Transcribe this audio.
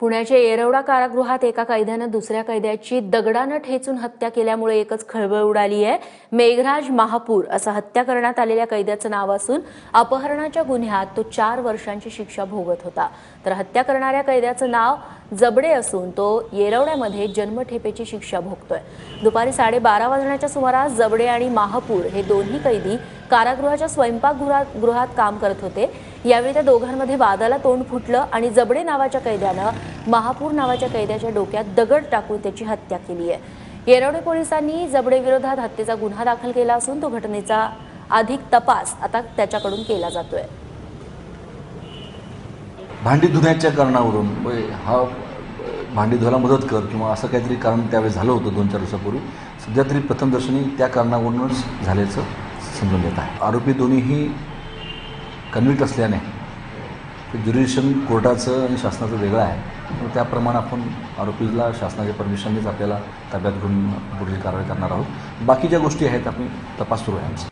पुण्याच्या येरवडा कारागृहात एका कैद्यानं दुसऱ्या कैद्याची दगडानं ठेचून हत्या केल्यामुळे एकच खळबळ उडाली आहे. मेघराज महापूर असं हत्या करण्यात आलेल्या कैद्याचं नाव असून अपहरणाच्या गुन्ह्यात तो चार वर्षांची शिक्षा भोगत होता. तर हत्या करणाऱ्या कैद्याचं नाव जबडे असून तो येरवड्यामध्ये जन्मठेपेची शिक्षा भोगतोय. दुपारी साडेबारा वाजण्याच्या सुमारास जबडे आणि महापूर हे दोन्ही कैदी कारागृहाच्या स्वयंपाकगृहात गृहात काम करत होते. यावेळी त्या दोघांमध्ये वादाला तोंड फुटलं आणि जबडे नावाच्या कैद्यानं महापूर नावाच्या कैद्याच्या डोक्यात दगड टाकून त्याची हत्या केली आहे. येरवडे पोलिसांनी जबडे विरोधात हत्येचा गुन्हा दाखल केला असून तो घटनेचा अधिक तपास आता त्याच्याकडून केला जातोय. भांडी धुण्याच्या कारणावरून हा भांडी धुवायला मदत कर किंवा असं काहीतरी कारण त्यावेळेस झालं होतं दोन चार दिवसापूर्वी. सध्या तरी प्रथमदर्शनी त्या कारणावरूनच झाल्याचं समजून येत आहे. आरोपी दोन्हीही कन्व्हिक्ट असल्याने ते ज्युरिडिशन कोर्टाचं आणि शासनाचं वेगळं आहे. मग त्याप्रमाणे आपण आरोपीला शासनाच्या परमिशननेच आपल्याला ताब्यात घेऊन पुढील कारवाई करणार आहोत. बाकी ज्या गोष्टी आहेत आपण तपास सुरू आहे आमचा.